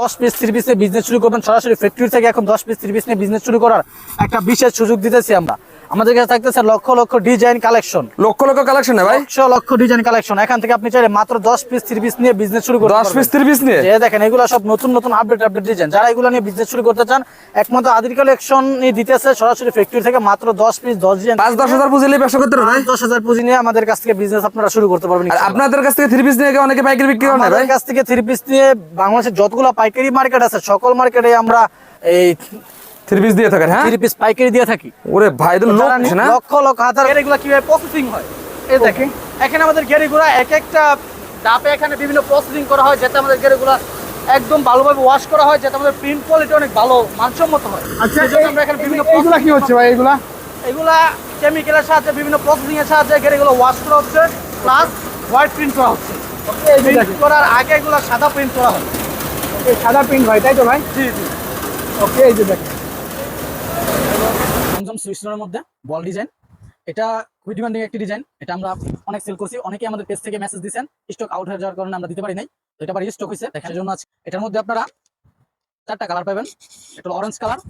দশ piece three business শুরু করবেন। সরাসরি ফ্যাক্টরি থেকে এখন দশ পিস থ্রি বিজনেস শুরু করার একটা বিশেষ সুযোগ দিতেছি আমরা। আমাদের কাছে থাকতেছে lakh lakh design collection lakh lakh collection ভাই? লক্ষ লক্ষ ডিজাইন কালেকশন এখান থেকে আপনি চাইলে মাত্র দশ পিস থ্রি পিস নিয়ে বিজনেস শুরু করতে দশ পিস পারবেন। তিরিশ পিস নিয়ে? দেখেন এগুলো সব নতুন নতুন আপডেট আপডেট ডিজাইন যারা এগুলো নিয়ে বিজনেস শুরু করতে চান একমাত্র আদির কালেকশন নিয়ে দিতেছে সরাসরি ফ্যাক্টরি থেকে মাত্র দশ পিস দশ ডিজাইন পাঁচ দশ হাজার বুঝলে ব্যবসা করতে পারবে ভাই? দশ হাজার পুঁজি নিয়ে আমাদের কাছ থেকে বিজনেস আপনারা শুরু করতে পারবেন আর আপনাদের কাছ থেকে থ্রি পিস নিয়ে অনেকে পাইকারি বিক্রি করে না আমাদের কাছ থেকে থ্রি পিস নিয়ে বাংলাদেশের যতগুলো পাইকারি মার্কেট আছে সকল মার্কেটে আমরা এই থ্রি পিস দিয়ে থাকেন হ্যাঁ? থ্রি পিস পাইকারি দিয়ে থাকি। ওরে ভাই তো লোক যারা না? লক্ষ লক্ষ হাজার এগুলো কীভাবে প্রসেসিং হয়? এই দেখেন এখানে আমাদের গেরিগুলা এক একটা ডাবে এখানে বিভিন্ন প্রসেসিং করা হয় যাতে আমাদের গেরিগুলা একদম ভালোভাবে ওয়াশ করা হয় যাতে আমাদের প্রিন্ট কোয়ালিটি অনেক ভালো মানসম্মত হয়। আচ্ছা আমরা এখানে বিভিন্ন এইগুলা কি হচ্ছে ভাই এগুলা এগুলা কেমিক্যালের সাহায্যে বিভিন্ন প্রসেসিং এর সাহায্যে গেরিগুলো ওয়াশ করা হচ্ছে প্লাস হোয়াইট প্রিন্ট করা হচ্ছে। প্রিন্ট করার আগে এগুলো সাদা প্রিন্ট করা হয়। এই সাদা প্রিন্ট ভাই তাই তো ভাই? জি জি। ওকে এই যে দেখেন। স্যামসাং সুইচনের মধ্যে, বল ডিজাইন। এটা খুবই ডিমান্ডিং একটি ডিজাইন, এটা আমরা অনেক সেল করছি। অনেকে আমাদের পেজ থেকে মেসেজ দিচ্ছেন স্টক আউট হয়ে যাওয়ার কারণে আমরা দিতে পারি নাই। তো এটা আবার স্টক হয়েছে দেখার জন্য আছে। এটার মধ্যে আপনারা চারটা কালার পাবেন, এটা অরেঞ্জ কালার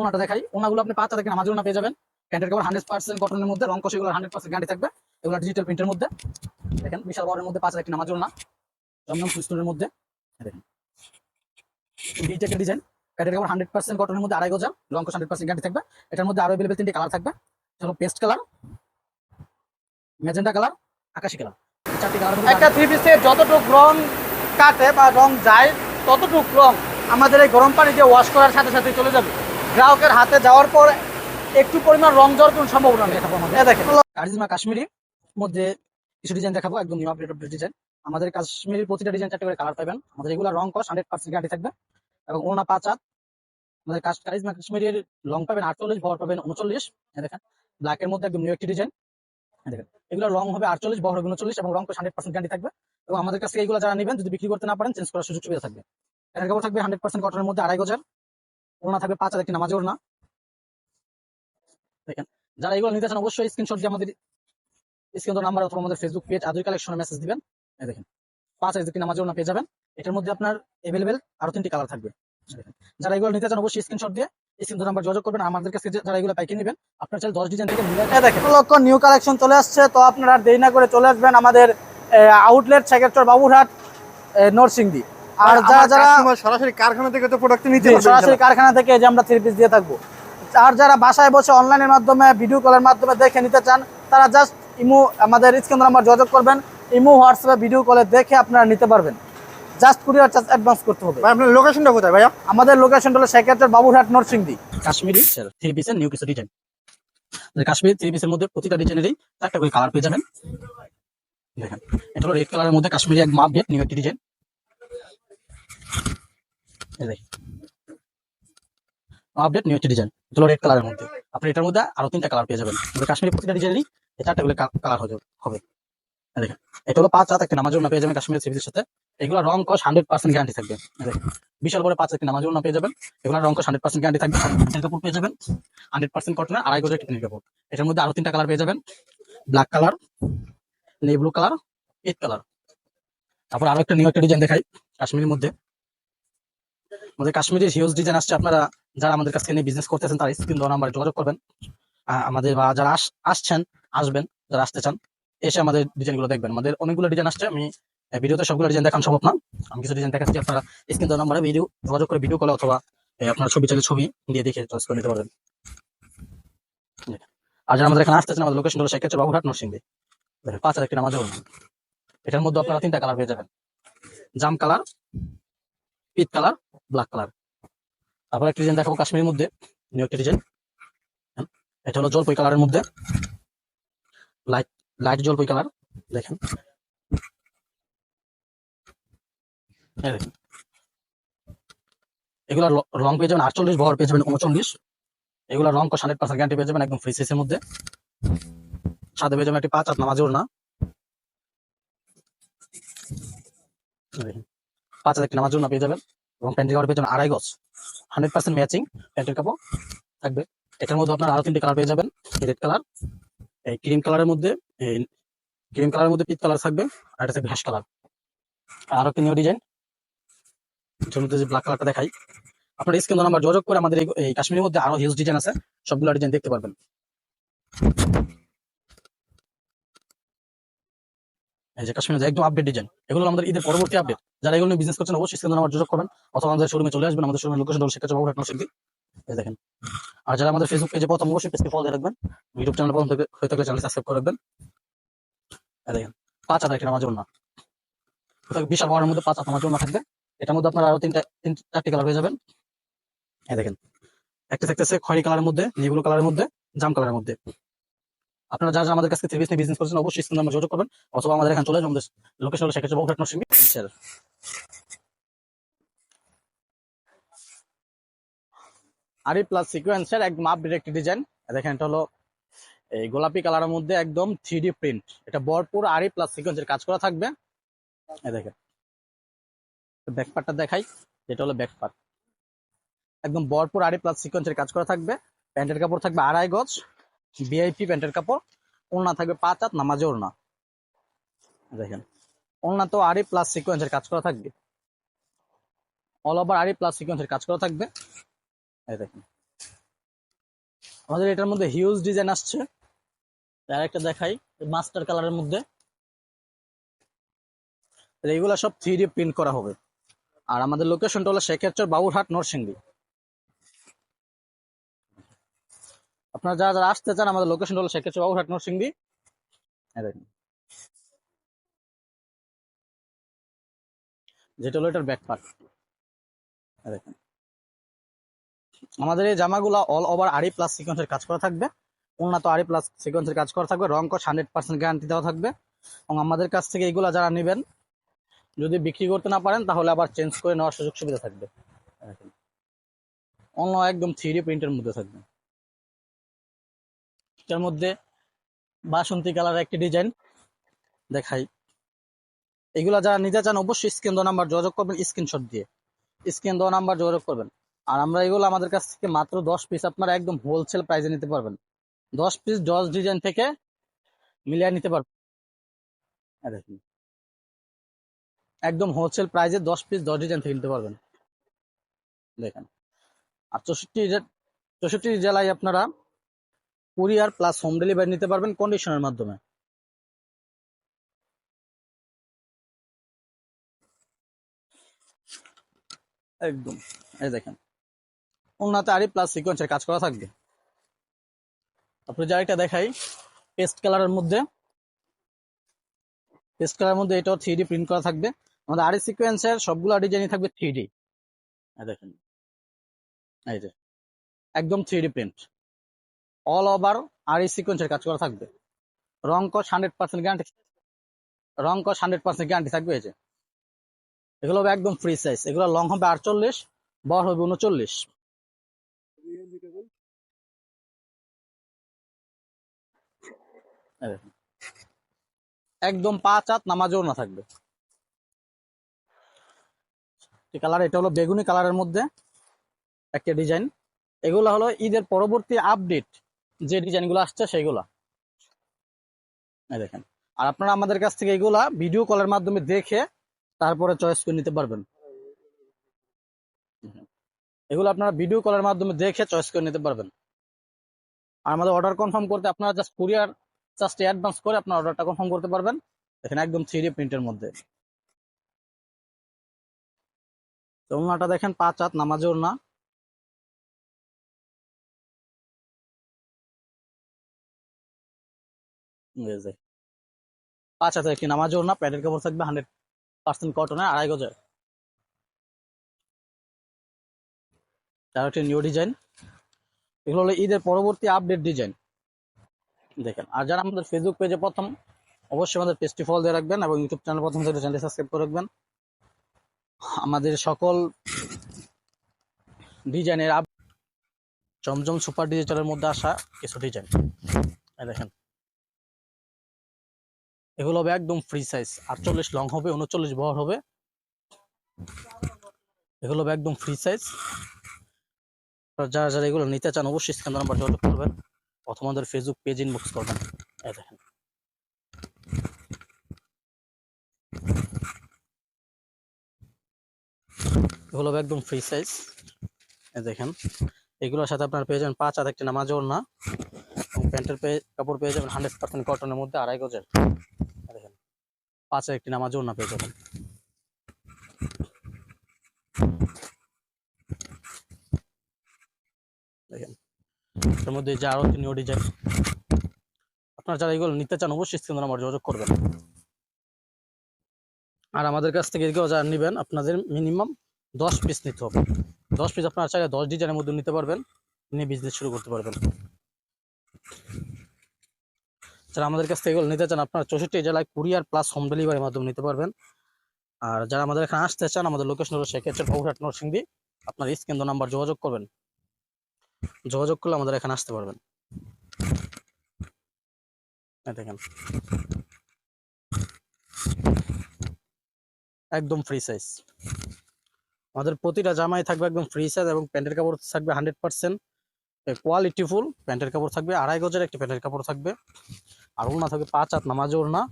ওনাটা দেখাই, ওনাগুলো আপনি পাঁচটা দেখেন আমাদের ওনা পেয়ে যাবেন। প্যান্টের কাপড় হান্ড্রেড পার্সেন্ট কটনের মধ্যে, রং কষেগুলো হান্ড্রেড পার্সেন্ট গ্যারান্টি থাকবে। এগুলো ডিজিটাল প্রিন্টের মধ্যে। দেখেন, বিশাল বড়ের মধ্যে পাঁচটা দেখেন আমাদের ওনা জমজম সুইচনের মধ্যে। দেখেন। ডিজাইন কাপড় হান্ড্রেড পার্সেন্ট কটনের মধ্যে আড়াই গজার রং কষ হান্ড্রেড পার্সেন্ট গ্যারান্টি থাকবে। এটার মধ্যে আরও অ্যাভেলেবেল তিনটে কালার থাকবে। হলো পেস্ট কালার ম্যাজেন্টা কালার আকাশি কালার চারটি কালার একটা থ্রি পিসে যতটুক রং কাটে বা রং যায় ততটুক রং আমাদের এই গরম পানি দিয়ে ওয়াশ করার সাথে সাথে চলে যাবে। গ্রাহকের হাতে যাওয়ার পর একটু পরিমাণ রং যাওয়ার কোনো সম্ভাবনা নেই। দেখেন। কারিজমা কাশ্মীরি মধ্যে কিছু ডিজাইন দেখাবো একদম নিউ আপডেট আপডেট ডিজাইন আমাদের কাশ্মীরের প্রতিটা ডিজাইন চারটে করে কালার পাবেন। আমাদের এগুলো রং কস হান্ড্রেড পার্সেন্ট গ্যারান্টি থাকবে। এবং ওনা পাঁচ হাত আমাদের কাশ্মীরের লং পাবেন আটচল্লিশ, বহর পাবেন উনচল্লিশ। দেখেন ব্ল্যাকের মধ্যে একদম নিউ একটি ডিজাইন দেখেন এগুলো হবে আটচল্লিশ, বহর হবে উনচল্লিশ এবং রং হান্ড্রেড পার্সেন্ট থাকবে। এবং আমাদের কাছে এগুলো যারা নেবেন, যদি বিক্রি করতে না পারেন চেঞ্জ করার সুযোগ সুবিধা থাকবে। এর কাপড় থাকবে হান্ড্রেড পার্সেন্ট কটনের মধ্যে আড়াই গজার। থাকবে পাঁচ হাজার একটি নামাজ ওড়না। দেখেন, যারা এগুলো নিতে চান অবশ্যই স্ক্রিনশট দিয়ে আমাদের স্ক্রিন নাম্বার অথবা আমাদের ফেসবুক পেজ আদুই কালেকশনে মেসেজ দিবেন। দেখেন, পাঁচ হাজার একটি নামাজ ওড়না পেয়ে যাবেন। এটার মধ্যে আপনার এভেলেবেল আরও তিনটি কালার থাকবে। যারা এগুলো নিতে চান অবশ্যই স্ক্রিনশট দিয়ে স্ক্রিন নাম্বার যোগাযোগ করবেন। আমাদের কাছে যারা এগুলো পাইকারি নেবেন আপনার চাইলে দশ ডিজাইন থেকে দেখেন লক্ষ নিউ কালেকশন চলে আসছে। তো আপনারা দেরি না করে চলে আসবেন আমাদের আউটলেট সেক্টর বাবুরহাট নরসিংদী। আর যারা যারা সরাসরি কারখানা থেকে তো প্রোডাক্ট নিতে সরাসরি কারখানা থেকে যে আমরা থ্রি পিস দিয়ে থাকব। আর যারা বাসায় বসে অনলাইনের মাধ্যমে ভিডিও কলের মাধ্যমে দেখে নিতে চান তারা জাস্ট ইমো আমাদের স্ক্রিন নাম্বার যোগাযোগ করবেন। ইমো হোয়াটসঅ্যাপে ভিডিও কলে দেখে আপনারা নিতে পারবেন। জাস্ট কুরিয়ার চার্জ অ্যাডভান্স করতে হবে। ভাই আপনার লোকেশনটা কোথায় ভাইয়া? আমাদের লোকেশন হলো সেক্রেটার বাবুরহাট নরসিংদী কাশ্মীরি থ্রি পিসের নিউ কিছু ডিজাইন কাশ্মীরি থ্রি পিসের মধ্যে প্রতিটা ডিজাইনেরই চারটা করে কালার পেয়ে যাবেন। দেখেন এটা হলো রেড কালারের মধ্যে কাশ্মীরি এক মাপ নিউ একটি ডিজাইন আপডেট নিউ একটি ডিজাইন এটা হলো রেড কালারের মধ্যে। আপনি এটার মধ্যে আরও তিনটা কালার পেয়ে যাবেন। কাশ্মীরি প্রতিটা ডিজাইনেরই এই চারটা করে কালার হবে হবে এই দেখেন এটা হলো পাঁচ একটা নামাজ পেয়ে যাবেন কাশ্মীরি থ্রি পিসের সাথে। এগুলো রং কস হান্ড্রেড পার্সেন্ট গ্যারান্টি থাকবে। বিশাল বড় পাঁচ একটি নামাজ পেয়ে যাবেন, এগুলো রং কস হান্ড্রেড পার্সেন্ট গ্যারান্টি থাকবে কাপড় পেয়ে যাবেন হান্ড্রেড পার্সেন্ট কটনের আড়াই গজের টিকনি কাপড়। এটার মধ্যে আরও তিনটা কালার পেয়ে যাবেন ব্ল্যাক কালার ব্লু কালার এট কালার তারপর আরও একটা নিউ একটা ডিজাইন দেখাই, কাশ্মীরের মধ্যে। আমাদের কাশ্মীরের হিউজ ডিজাইন আসছে, আপনারা যারা আমাদের কাছ থেকে বিজনেস করতেছেন, তারা স্ক্রিন দেওয়া নাম্বারে যোগাযোগ করবেন। আমাদের বা যারা আস- আসছেন, আসবেন, যারা আসতে চান, এসে আমাদের ডিজাইনগুলো দেখবেন। আমাদের অনেকগুলো ডিজাইন আসছে, আমি ভিডিওতে সবগুলো ডিজাইন দেখানো সম্ভব না। আমি কিছু ডিজাইন দেখাচ্ছি, আপনারা স্ক্রিন নাম্বারে ভিডিও যোগাযোগ করে ভিডিও কলে অথবা আপনার ছবি চাইলে ছবি দিয়ে দেখে চয়েস করে নিতে পারবেন। আর আমাদের এখানে আসতেছেন, আমাদের লোকেশন হলো সেক্ষেত্রে বাবুঘাট নরসিংদী। পাঁচ হাজার একটি নামাজ এটার মধ্যে আপনারা তিনটা কালার পেয়ে যাবেন। জাম কালার পিট কালার ব্ল্যাক কালার তারপর একটা ডিজাইন দেখাবো কাশ্মীরের মধ্যে নিউ একটা ডিজাইন এটা হলো জলপাই কালারের মধ্যে। লাইট লাইট জলপাই কালার দেখেন এই দেখেন। এগুলা র- পেয়ে যাবেন আটচল্লিশ বহর পেয়ে যাবেন উনচল্লিশ। এগুলা রং কষ হান্ড্রেড পার্সেন্ট গ্যারান্টি পেয়ে যাবেন একদম ফ্রি সাইজের মধ্যে। সাথে পেয়ে যাবেন একটি পাঁচ হাত নামাজের না। পাঁচ হাজার নামাজের না পেয়ে যাবেন। এবং প্যান্টের কাপড় পেয়ে যাবেন আড়াই গজ। হান্ড্রেড পার্সেন্ট ম্যাচিং প্যান্টের কাপড় থাকবে। এটার মধ্যে আপনার আরও তিনটে কালার পেয়ে যাবেন। রেড কালার এই ক্রিম কালারের মধ্যে, এই ক্রিম কালারের মধ্যে পিট কালার থাকবে, আর এটা থাকবে হ্যাশ কালার আর একটা নিউ ডিজাইন মধ্যে যে ব্ল্যাক কালারটা দেখাই। আপনার স্ক্রিন নাম্বার যোগাযোগ করে আমাদের এই- কাশ্মীরের মধ্যে আরও হিউজ ডিজাইন আছে, সবগুলো ডিজাইন দেখতে পারবেন। এই যে কাশ্মীরের একদম আপডেট ডিজাইন এগুলো আমাদের ঈদের পরবর্তী আপডেট যারা এগুলো বিজনেস করছেন, অবশ্যই স্ক্রিন নাম্বার যোগাযোগ করবেন, অথবা আমাদের শোরুমে চলে আসবেন, আমাদের শোরুমের লোকেশন হলো শেখাচ্ছে বাবু নরসিংদী। এই দেখেন। আর যারা আমাদের ফেসবুক পেজে প্রথম অবশ্যই পেজকে ফলো রাখবেন ইউটিউব চ্যানেল প্রথম থেকে হয়ে থাকলে চ্যানেল সাবস্ক্রাইব করে রাখবেন। দেখেন, পাঁচ হাজার একটা নামাজ না। বিশাল বড়ের মধ্যে পাঁচ হাত নামাজ না থাকবে। এটার মধ্যে আপনার আরও তিনটা, তিন, চারটি কালার হয়ে যাবেন। এই দেখেন, একটা থাকতেছে খয়েরি কালারের মধ্যে নেগুলো কালারের মধ্যে, জাম কালারের মধ্যে। আপনারা যারা আমাদের কাছে থ্রি বিজনেস করছেন, অবশ্যই স্ক্রিন নাম্বার যোগাযোগ করবেন, অথবা আমাদের এখানে চলে আমাদের লোকেশন হলো শেখাচ্ছে বহুঘাট স্যার আরি প্লাস সিকোয়েন্সের একদম আপডেট একটি ডিজাইন দেখেন, এটা হলো এই গোলাপি কালারের মধ্যে একদম থ্রি প্রিন্ট এটা ভরপুর আরি প্লাস সিকোয়েন্সের কাজ করা থাকবে। এই দেখেন ব্যাক দেখাই এটা হলো ব্যাক পার্ট একদম ভরপুর আরি প্লাস সিকোয়েন্সের কাজ করা থাকবে। প্যান্টের কাপড় থাকবে আড়াই গজ ভিআইপি প্যান্টের কাপড়, ওড়না থাকবে পাঁচ হাত, নামাজে ওড়না। দেখেন, ওড়না তো আরি প্লাস সিকোয়েন্সের কাজ করা থাকবে। অল ওভার আরি প্লাস সিকোয়েন্সের কাজ করা থাকবে। দেখেন। আমাদের এটার মধ্যে হিউজ ডিজাইন আসছে। আর একটা দেখাই মাস্টার কালারের মধ্যে। এইগুলা সব থ্রি প্রিন্ট করা হবে। আর আমাদের লোকেশনটা হলো শেখেরচর বাবুরহাট, নরসিংদী। আপনারা যারা যারা আসতে চান, আমাদের লোকেশনটা হলো শেখেরচর বাবুরহাট, নরসিংদী। যেটা হলো এটার ব্যাক পার্ট দেখেন। আমাদের এই জামাগুলো অল ওভার আড়ি প্লাস সিকোয়েন্সের কাজ করা থাকবে। উন্নত আড়ি প্লাস সিকোয়েন্সের কাজ করা থাকবে। রং কস হান্ড্রেড পার্সেন্ট গ্যারান্টি দেওয়া থাকবে। এবং আমাদের কাছ থেকে এগুলা যারা নেবেন যদি বিক্রি করতে না পারেন, তাহলে আবার চেঞ্জ করে নেওয়ার সুযোগ সুবিধা থাকবে। অন্য একদম থ্রি প্রিন্টের মধ্যে থাকবে। এটার মধ্যে বাসন্তী কালার একটি ডিজাইন দেখাই। এগুলা যারা নিতে চান, অবশ্যই স্ক্রিন দেওয়া নাম্বার যোগাযোগ করবেন স্ক্রিনশট দিয়ে। স্ক্রিন দেওয়া নাম্বার যোগাযোগ করবেন। আর আমরা এগুলো আমাদের কাছ থেকে মাত্র দশ পিস আপনারা একদম হোলসেল প্রাইসে নিতে পারবেন। দশ পিস দশ ডিজাইন থেকে মিলিয়ে নিতে পারবেন। দেখুন। একদম হোলসেল প্রাইসে দশ পিস দশ ডিজাইন থেকে নিতে পারবেন। দেখেন। আর চৌষট্টি চৌষট্টি জেলায় আপনারা কুরিয়ার প্লাস হোম ডেলিভারি নিতে পারবেন কন্ডিশনের মাধ্যমে। একদম। এই দেখেন। উন্নতে আরি প্লাস সিকোয়েন্সের কাজ করা থাকবে। তারপরে যা একটা দেখাই পেস্ট কালারের মধ্যে। পেস্ট কালারের মধ্যে এটাও থ্রি প্রিন্ট করা থাকবে। আমাদের আরি সিকোয়েন্সের সবগুলো ডিজাইনই থাকবে থ্রি ডি দেখেন। এই যে, একদম three D print all over আরি সিকোয়েন্সের কাজ করা থাকবে। রং কস হান্ড্রেড পার্সেন্ট গ্যারান্টি রং কস হান্ড্রেড পার্সেন্ট গ্যারান্টি থাকবে, এই যে। এগুলো হবে একদম ফ্রি সাইজ এগুলো লং হবে আটচল্লিশ, বড় হবে উনচল্লিশ। একদম পাঁচ হাত নামাজও না থাকবে। কালার, এটা হলো বেগুনি কালারের মধ্যে একটা ডিজাইন। এগুলো হলো ঈদের পরবর্তী আপডেট যে ডিজাইনগুলো আসছে সেগুলা। দেখেন। আর আপনারা আমাদের কাছ থেকে এগুলা ভিডিও কলের মাধ্যমে দেখে তারপরে চয়েস করে নিতে পারবেন। এগুলো আপনারা ভিডিও কলের মাধ্যমে দেখে চয়েস করে নিতে পারবেন। আর আমাদের অর্ডার কনফার্ম করতে আপনারা জাস্ট কুরিয়ার, জাস্ট অ্যাডভান্স করে আপনার অর্ডারটা কনফার্ম করতে পারবেন। এখানে একদম থ্রি প্রিন্টের মধ্যে। তো দেখেন পাঁচ হাত নামাজের না। পাঁচ হাতে একটি নামাজের না? প্যাডের কাপড় থাকবে হান্ড্রেড পার্সেন্ট কটনের আড়াই গজের। তার একটি নিউ ডিজাইন এগুলো হলো ঈদের পরবর্তী আপডেট ডিজাইন দেখেন, আর যারা আমাদের ফেসবুক পেজে প্রথম, অবশ্যই আমাদের পেজটি ফলো দিয়ে রাখবেন এবং ইউটিউব চ্যানেল প্রথম চ্যানেলটি সাবস্ক্রাইব করে রাখবেন। আমাদের সকল ডিজাইনের আপ জমজম সুপার ডিজিটালের মধ্যে আসা কিছু ডিজাইন। দেখেন। এগুলো হবে একদম ফ্রি সাইজ আটচল্লিশ লং হবে, উনচল্লিশ বহর হবে। এগুলো হবে একদম ফ্রি সাইজ যারা যারা এগুলো নিতে চান, অবশ্যই স্ক্যান নাম্বার যোগাযোগ করবেন। অথবা আমাদের ফেসবুক পেজ ইনবক্স করবেন। দেখেন। এগুলো একদম ফ্রি সাইজ দেখেন, এগুলোর সাথে আপনার পেয়ে যাবেন পাঁচ হাত একটি নামাজ না প্যান্টের পেয়ে কাপড় পেয়ে যাবেন হান্ড্রেড পার্সেন্ট কটনের মধ্যে আড়াই গজের। দেখেন, পাঁচ হাত একটি নামাজ না পেয়ে যাবেন। দেখেন, এর মধ্যে যে আরও একটি নিউ ডিজাইন আপনারা যারা এগুলো নিতে চান, অবশ্যই স্ক্রিন নাম্বার যোগাযোগ করবেন। আর আমাদের কাছ থেকে এগুলো যারা নেবেন, আপনাদের মিনিমাম দশ পিস নিতে হবে। দশ পিস আপনারা চাইলে দশ ডিজাইনের মধ্যে নিতে পারবেন। নিয়ে বিজনেস শুরু করতে পারবেন। যারা আমাদের কাছ থেকে এগুলো নিতে চান, আপনারা চৌষট্টি জেলায় কুরিয়ার প্লাস হোম ডেলিভারির মাধ্যমে নিতে পারবেন। আর যারা আমাদের এখানে আসতে চান, আমাদের লোকেশন হলো সেক্ষেত্রে বগুড়াট নরসিংদী। আপনার স্ক্রিন নাম্বার যোগাযোগ করবেন। যোগাযোগ করলে আমাদের এখানে আসতে পারবেন। দেখেন। একদম ফ্রি সাইজ আমাদের প্রতিটা জামাই থাকবে একদম ফ্রি সাইজ এবং প্যান্টের কাপড় থাকবে হান্ড্রেড পার্সেন্ট কোয়ালিটি ফুল প্যান্টের কাপড় থাকবে, আড়াই গজের একটি প্যান্টের কাপড় থাকবে। আর ওড়না থাকবে পাঁচ হাত নামাজ ওড়না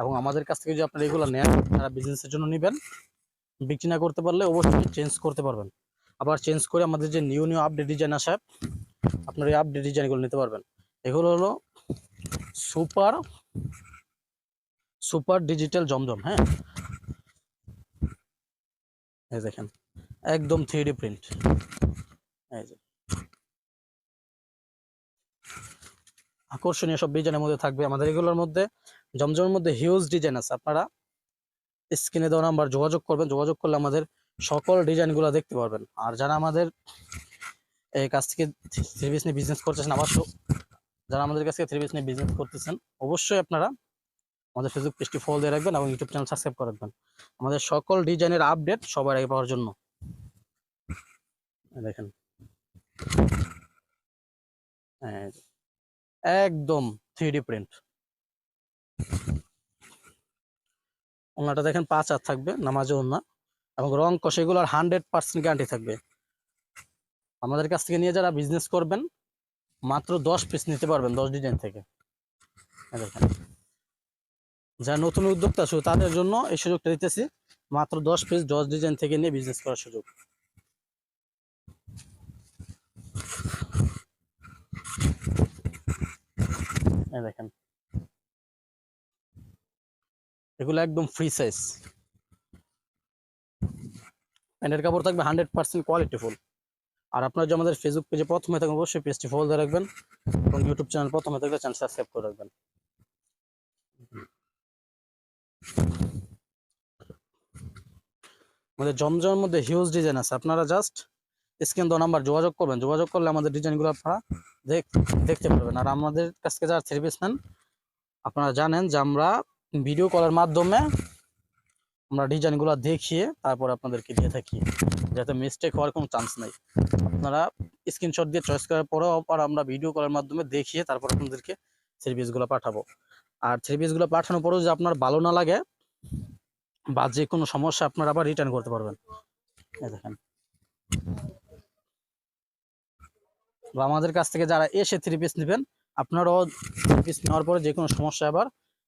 এবং আমাদের কাছ থেকে যদি আপনারা এগুলো নেন, তারা বিজনেসের জন্য নেবেন। বিক্রি না করতে পারলে অবশ্যই চেঞ্জ করতে পারবেন। আবার চেঞ্জ করে আমাদের যে নিউ নিউ আপডেট ডিজাইন আসে, আপনার এই আপডেট ডিজাইনগুলো নিতে পারবেন। এগুলো হলো সুপার সুপার ডিজিটাল জমজম হ্যাঁ? এই দেখেন, একদম থ্রি প্রিন্ট এই যে। আকর্ষণীয় সব ডিজাইনের মধ্যে থাকবে। আমাদের এগুলোর মধ্যে, জমজমের মধ্যে হিউজ ডিজাইন আছে। আপনারা স্ক্রিনে দেওয়া নাম্বার যোগাযোগ করবেন। যোগাযোগ করলে আমাদের সকল ডিজাইনগুলো দেখতে পারবেন। আর যারা আমাদের এই কাছ থেকে থ্রি পিস নিয়ে বিজনেস করতেছেন আবার যারা আমাদের কাছ থেকে থ্রি পিস নিয়ে বিজনেস করতেছেন, অবশ্যই আপনারা আমাদের ফেসবুক পেজটি ফলো দিয়ে রাখবেন এবং ইউটিউব চ্যানেল সাবস্ক্রাইব করে রাখবেন। আমাদের সকল ডিজাইনের আপডেট সবার আগে পাওয়ার জন্য। দেখেন। একদম থ্রি প্রিন্ট ওনাটা দেখেন পাঁচ হাত থাকবে নামাজে ওনা এবং রং কষেগুলোর হান্ড্রেড পার্সেন্ট গ্যারান্টি থাকবে। আমাদের কাছ থেকে নিয়ে যারা বিজনেস করবেন, মাত্র দশ পিস নিতে পারবেন দশ ডিজাইন থেকে। দেখেন। যারা নতুন উদ্যোক্তা শুধু তাদের জন্য এই সুযোগটা দিতেছি। মাত্র দশ পিস দশ ডিজাইন থেকে নিয়ে বিজনেস করার সুযোগ। দেখেন। এগুলো একদম ফ্রি সাইজ প্যান্টের কাপড় থাকবে হান্ড্রেড পার্সেন্ট কোয়ালিটি ফুল আর আপনার যে আমাদের ফেসবুক পেজে প্রথমে থাকবেন অবশ্যই পেজটি ফলো রাখবেন এবং ইউটিউব চ্যানেল প্রথমে থাকলে চ্যানেল সাবস্ক্রাইব করে রাখবেন। আমাদের জমজমের মধ্যে হিউজ ডিজাইন আছে। আপনারা জাস্ট স্ক্রিন দো নাম্বার যোগাযোগ করবেন। যোগাযোগ করলে আমাদের ডিজাইনগুলো আপনারা দেখতে পারবেন। আর আমাদের কাছ থেকে যারা থ্রি পিস নেন আপনারা জানেন যে আমরা ভিডিও কলের মাধ্যমে আমরা ডিজাইনগুলো দেখিয়ে তারপর আপনাদেরকে দিয়ে থাকি, যাতে মিস্টেক হওয়ার কোনো চান্স নাই। আপনারা স্ক্রিনশট দিয়ে চয়েস করার পরেও আমরা ভিডিও কলের মাধ্যমে দেখিয়ে তারপর আপনাদেরকে থ্রি পিসগুলো পাঠাবো। আর থ্রি পিসগুলো পাঠানোর পরেও যদি আপনার ভালো না লাগে বা যে কোনো সমস্যা, আপনার আবার রিটার্ন করতে পারবেন। দেখেন। বা আমাদের কাছ থেকে যারা এসে থ্রি পিস নেবেন, আপনারাও থ্রি পিস নেওয়ার পরে যে কোনো সমস্যা আবার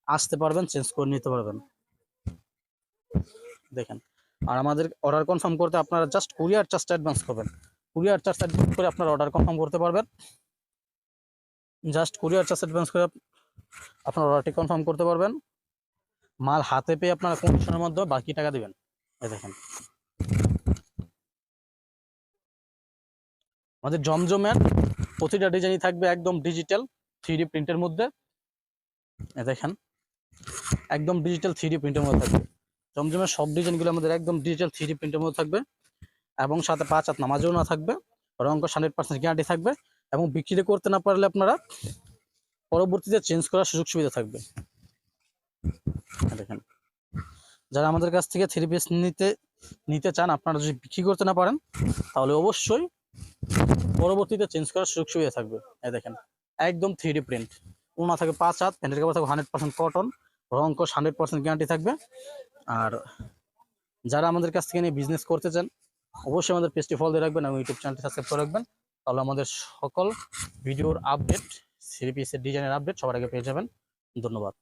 আসতে পারবেন চেঞ্জ করে নিতে পারবেন। দেখেন। আর আমাদের অর্ডার কনফার্ম করতে আপনারা জাস্ট কুরিয়ার চার্জটা অ্যাডভান্স করবেন। কুরিয়ার চার্জ অ্যাডভান্স করে আপনারা অর্ডার কনফার্ম করতে পারবেন। জাস্ট কুরিয়ার চার্জ অ্যাডভান্স করে আপনার অর্ডারটি কনফার্ম করতে পারবেন। মাল হাতে পেয়ে আপনারা কন্ডিশনের মাধ্যমে বাকি টাকা দেবেন। এই দেখেন। আমাদের জমজমের প্রতিটা ডিজাইনই থাকবে একদম ডিজিটাল থ্রি প্রিন্টের মধ্যে। এই দেখেন। একদম ডিজিটাল থ্রি প্রিন্টের মধ্যে থাকবে। জমজমের সব ডিজাইনগুলো আমাদের একদম ডিজিটাল থ্রি প্রিন্টের মধ্যে থাকবে। এবং সাথে পাঁচ হাত নামাজও না থাকবে। রঙ হান্ড্রেড পার্সেন্ট গ্যারান্টি থাকবে। এবং বিক্রি করতে না পারলে আপনারা পরবর্তীতে চেঞ্জ করার সুযোগ সুবিধা থাকবে। এই দেখেন। যারা আমাদের কাছ থেকে থ্রি পিস নিতে নিতে চান, আপনারা যদি বিক্রি করতে না পারেন, তাহলে অবশ্যই পরবর্তীতে চেঞ্জ করার সুযোগ সুবিধা থাকবে। এই দেখেন, একদম থ্রি প্রিন্ট ওনা থাকবে পাঁচ হাত প্যান্টের কাপড় থাকবে হান্ড্রেড পার্সেন্ট কটন রং কোষ হান্ড্রেড পার্সেন্ট গ্যারান্টি থাকবে। আর যারা আমাদের কাছ থেকে নিয়ে বিজনেস করতে চান, অবশ্যই আমাদের পেজটি ফলো দিয়ে রাখবেন এবং ইউটিউব চ্যানেলটি সাবস্ক্রাইব করে রাখবেন। তাহলে আমাদের সকল ভিডিওর আপডেট থ্রি পিসের ডিজাইনের আপডেট সবার আগে পেয়ে যাবেন। ধন্যবাদ।